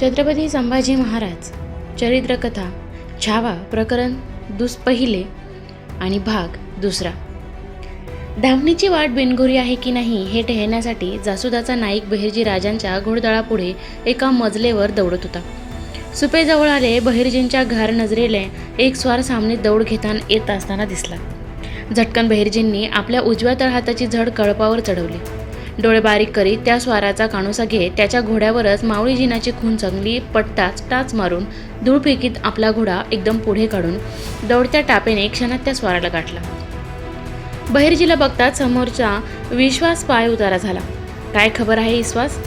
छत्रपती संभाजी महाराज चरित्रकथा छावा प्रकरण दुस पहिले आणि भाग दुसरा. धावणीची वाट बिनघोरी आहे की नाही हे टेहण्यासाठी जासुदाचा नाईक बहिर्जी राजांच्या घोडदळापुढे एका मजलेवर दौडत होता. सुपेजवळ आले बहिर्जींच्या घार नजरेले एक स्वार सामने दौड घेताना येत असताना दिसला. झटकन बहिर्जींनी आपल्या उजव्या तळहाताची झड कळपावर चढवली. डोळे बारीक करीत त्या स्वाराचा काणूसा घेत त्याच्या घोड्यावरच मावळी जिनाची खून चांगली पटताच टाच मारून धूळ फेकीत आपला घोडा एकदम पुढे काढून दौडत्या टापेने क्षणात त्या स्वाराला गाठला. बहिर्जीला बघताच समोरचा विश्वास पाय उतारा झाला. काय खबर आहे विश्वास?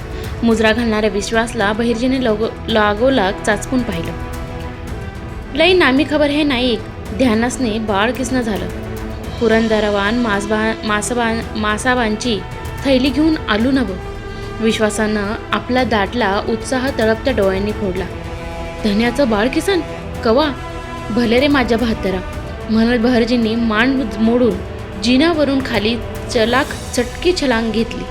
मुजरा घालणाऱ्या विश्वासला बहिर्जीने लगो लागोलाग चाचपून पाहिलं. लई नामी खबर हे नाईक ध्यानासने बाळ किसणं झालं. पुरंदरवान मासबा मासबा मासाबांची थैली घेऊन आलू नवं विश्वासानं आपला दाटला उत्साह तळपत्या डोळ्यांनी फोडला. धन्याचं बाळ किसन कवा? भले रे माझ्या भातरा म्हणत बहरजींनी मान मोडून जिनावरून खाली चलाख चटकी छलांग घेतली.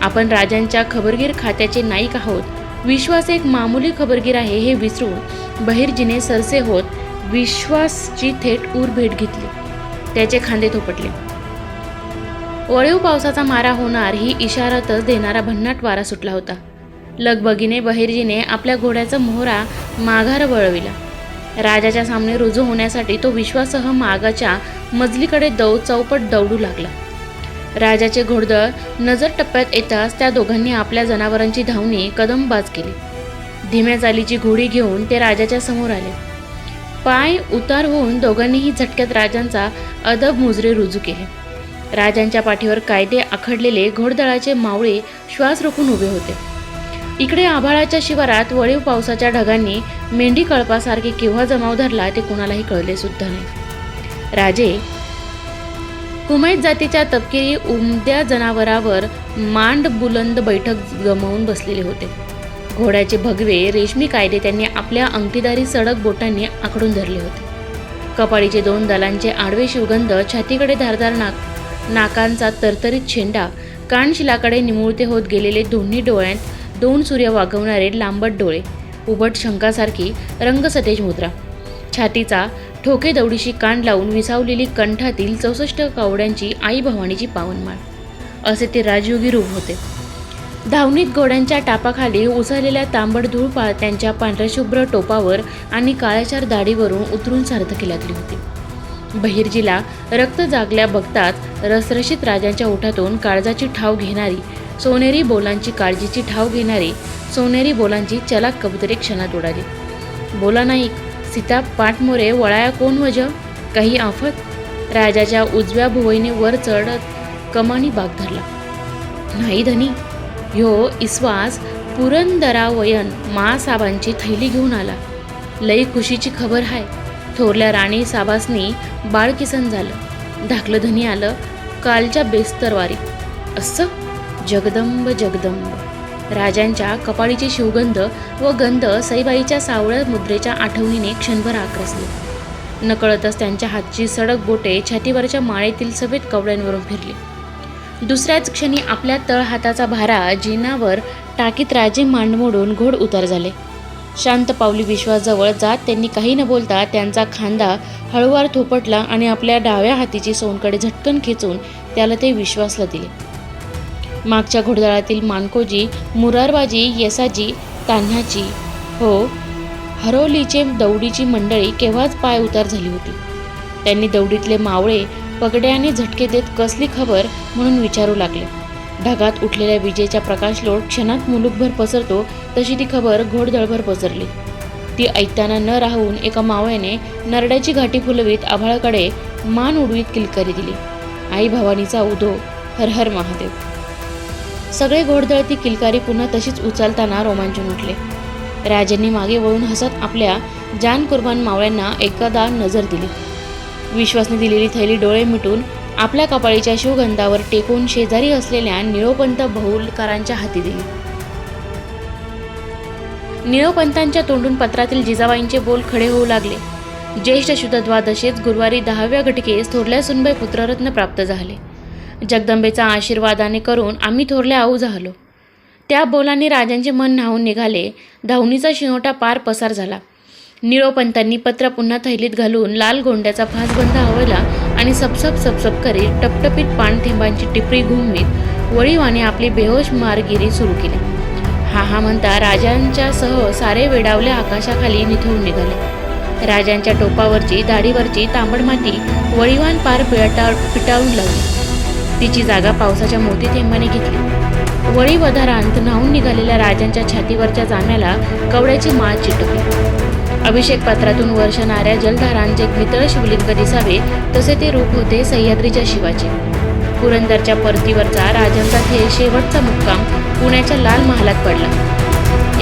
आपण राजांच्या खबरगीर खात्याचे नाईक आहोत. विश्वास एक मामूली खबरगीर आहे हे विसरून बहिर्जीने सरसे होत विश्वासची थेट ऊर भेट घेतली. त्याचे खांदे थोपटले. वळीव पावसाचा मारा होणार ही इशारातच देणारा भन्नाट वारा सुटला होता. लगबगीने बहिर्जीने आपल्या घोड्याचा मोहरा माघार वळविला. राजाच्या सामने रुजू होण्यासाठी तो विश्वासह मागाच्या मजलीकडे दौ चौपट दौडू लागला. राजाचे घोडदळ नजर टप्प्यात येताच त्या दोघांनी आपल्या जनावरांची धावणी कदमबाज केली. धीम्या चालीची घोडी घेऊन ते राजाच्या समोर आले. पाय उतार होऊन दोघांनीही झटक्यात राजांचा अदब मुजरे रुजू केले. राजांच्या पाठीवर कायदे आखडलेले घोडदळाचे मावळे श्वास रोखून उभे होते. इकडे आभाळाच्या शिवारात वळीव पावसाच्या ढगांनी मेंढी कळपासारखे केव्हा जमाव धरला ते कुणालाही कळले सुद्धा नाही. राजे कुमैत जातीच्या तपकिरी उमद्या जनावरावर मांड बुलंद बैठक गमावून बसलेले होते. घोड्याचे भगवे रेशमी कायदे त्यांनी आपल्या अंगठीदारी सडक बोटांनी आखडून धरले होते. कपाळीचे दोन दलांचे आडवे शिवगंध छातीकडे धारदार नाक नाकांचा तरतरीत शेंडा कानशिलाकडे निमुळते होत गेलेले दोन्ही डोळ्यांत दोन सूर्य वागवणारे लांबट डोळे उबट शंकासारखी रंगसतेज मुद्रा. छातीचा ठोके दौडीशी कान लावून विसावलेली कंठातील चौसष्ट कावड्यांची आई भवानीची पावनमाळ. असे ते राजयोगी रूप होते. धावणीत घोड्यांच्या टापाखाली उसळलेल्या तांबड धूळ पाळत्यांच्या पांढऱ्याशुभ्र टोपावर आणि काळ्याचार दाढीवरून उतरून सार्थकी लागली होती. बहिर्जीला रक्त जागल्या बघताच रसरशीत राजांच्या ओठातून काळजाची ठाव घेणारी सोनेरी बोलांची काळजीची ठाव घेणारी सोनेरी बोलांची चलाक कबुतरी क्षणात उडाली. बोला नाईक सीता पाठमोरे वळाया कोण वज? काही आफत राजाच्या उजव्या भुवईने वर चढत कमानी बाग धरला. नाही धनी ह्यो इस्वास पुरंदरावयन मासाबांची थैली घेऊन आला. लई खुशीची खबर हाय. थोरल्या राणी साबासनी बाळकिसन झालं. धाकलं धनी आलं कालच्या बेस्तरवारी असं? जगदंब जगदंब. राजांच्या कपाळीचे शिवगंध व गंध सईबाईच्या सावळ्या मुद्रेच्या आठवणीने क्षणभर आक्रसले. नकळतच त्यांच्या हातची सडक बोटे छातीवरच्या माळेतील सफेद कवड्यांवरून फिरली. दुसऱ्याच क्षणी आपल्या तळ हाताचा भारा जिनावर टाकीत राजे मांड मोडून घोड उतार झाले. शांत पावली विश्वाजवळ जात त्यांनी काही न बोलता त्यांचा खांदा हळूवार थोपटला आणि आपल्या डाव्या हातीची सोनकडे झटकन खेचून त्याला ते विश्वासला दिले. मागच्या घोडदळातील मानकोजी मुरारबाजी येसाजी तान्ह्याची हो हरवलीचे दौडीची मंडळी केव्हाच पाय उतार झाली होती. त्यांनी दौडीतले मावळे पगड्याने झटके देत कसली खबर म्हणून विचारू लागले. ढगात उठलेल्या विजेच्या प्रकाशलोट क्षणात मुलुकभर पसरतो तशी ती खबर घोडदळभर पसरली. ती ऐकताना न राहून एका मावळ्याने नरड्याची घाटी फुलवीत आभाळाकडे मान उडवीत किलकारी दिली. आई भवानीचा उदो हर हर महादेव. सगळे घोडदळ ती किलकारी पुन्हा तशीच उचलताना रोमांचून उठले. राजांनी मागे वळून हसत आपल्या जान कुर्बान मावळ्यांना एकदा नजर दिली. विश्वासने दिलेली थैली डोळे मिटून आपल्या कपाळीच्या शिवगंधावर टेकून शेजारी असलेल्या निळोपंत बहुलकारांच्या हाती दिली. निळोपंतांच्या तोंडून पत्रातील जिजाबाईंचे बोल खडे होऊ लागले. ज्येष्ठ शुद्ध द्वादशीत गुरुवारी दहाव्या घटकेस थोरल्या सुनबाई पुत्ररत्न प्राप्त झाले. जगदंबेचा आशीर्वादाने करून आम्ही थोरल्या आऊ झालो. त्या बोलाने राजांचे मन न्हावून निघाले. धावणीचा शिनोटा पार पसार झाला. निळोपंतांनी पत्र पुन्हा थैलीत घालून लाल गोंड्याचा फासबंद आवळला आणि सपसप सपसप करीत टपटपीत पाणथेंबांची टिपरी घुमवीत वळीवाने आपली बेहोश मारगिरी सुरू केली. हा हा म्हणता राजांच्या सह सारे वेडावले आकाशाखाली निथळून निघाले. राजांच्या टोपावरची दाढीवरची तांबड माती वळीवान पार पिळटा पिटाळून लावली. तिची जागा पावसाच्या मोती थेंबाने घेतली. वळी वधारांत न्हावून निघालेल्या राजांच्या छातीवरच्या जाम्याला कवड्याची माळ चिटकली. अभिषेक पात्रातून वर्षणाऱ्या जलधारांचे नितळ शिवलिंग दिसावे तसे ते रूप होते सह्याद्रीच्या शिवाचे. पुरंदरच्या परतीवरचा राजांचा थे शेवटचा मुक्काम पुण्याच्या लाल महालात पडला.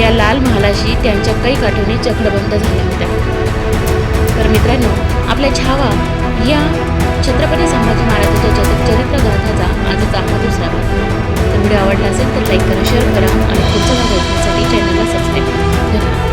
या लाल महालाशी त्यांच्या काही आठवणी चक्रबंद झाल्या होत्या. तर मित्रांनो आपल्या छावा या छत्रपती संभाजी महाराजांच्या चरित्र चरित्रगाथाचा आजचा हा दुसरा भाग. तर व्हिडिओ आवडला असेल तर लाईक करा शेअर करा आणि पुढचा भाग धन्यवाद.